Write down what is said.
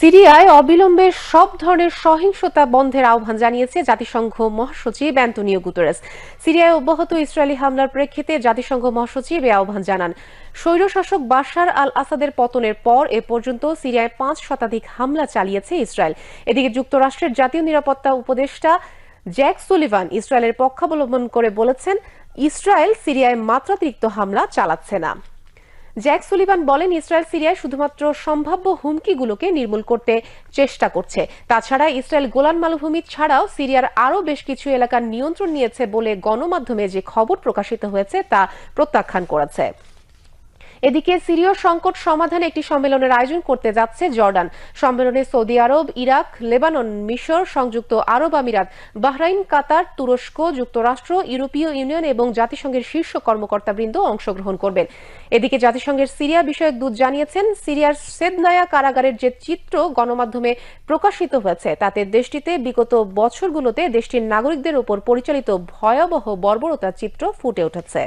সিরিয়ায় অবিলম্বে সব ধরনের সহিংসতা বন্ধের আহ্বান জানিয়েছে জাতিসংঘ মহাসচিব অ্যান্টনিও গুতেরেস। সিরিয়ায় অব্যাহত ইসরায়েলি হামলার প্রেক্ষিতে জাতিসংঘ মহাসচিব এ আহ্বান জানান। স্বৈরশাসক বাশার আল আসাদের পতনের পর এ পর্যন্ত সিরিয়ায় পাঁচ শতাধিক হামলা চালিয়েছে ইসরায়েল। এদিকে যুক্তরাষ্ট্রের জাতীয় নিরাপত্তা উপদেষ্টা জ্যাক সুলিভান ইসরায়েলের পক্ষাবলম্বন করে বলেছেন, ইসরায়েল সিরিয়ায় মাত্রাতিরিক্ত হামলা চালাচ্ছে না। জ্যাক সুলিভান বলেন, ইসরায়েল সিরিয়ায় শুধুমাত্র সম্ভাব্য হুমকিগুলোকে নির্মূল করতে চেষ্টা করছে। তাছাড়া ইসরায়েল গোলান মালভূমি ছাড়াও সিরিয়ার আরও বেশ কিছু এলাকার নিয়ন্ত্রণ নিয়েছে বলে গণমাধ্যমে যে খবর প্রকাশিত হয়েছে, তা প্রত্যাখ্যান করেছে। এদিকে সিরীয় সংকট সমাধানে একটি সম্মেলনের আয়োজন করতে যাচ্ছে জর্ডান। সম্মেলনে সৌদি আরব, ইরাক, লেবানন, মিশর, সংযুক্ত আরব আমিরাত, বাহরাইন, কাতার, তুরস্ক, যুক্তরাষ্ট্র, ইউরোপীয় ইউনিয়ন এবং জাতিসংঘের শীর্ষ কর্মকর্তাবৃন্দ অংশগ্রহণ করবেন। এদিকে জাতিসংঘের সিরিয়া বিষয়ক দূত জানিয়েছেন, সিরিয়ার সেদনায়া কারাগারের যে চিত্র গণমাধ্যমে প্রকাশিত হয়েছে, তাতে দেশটিতে বিগত বছরগুলোতে দেশটির নাগরিকদের উপর পরিচালিত ভয়াবহ বর্বরতার চিত্র ফুটে উঠেছে।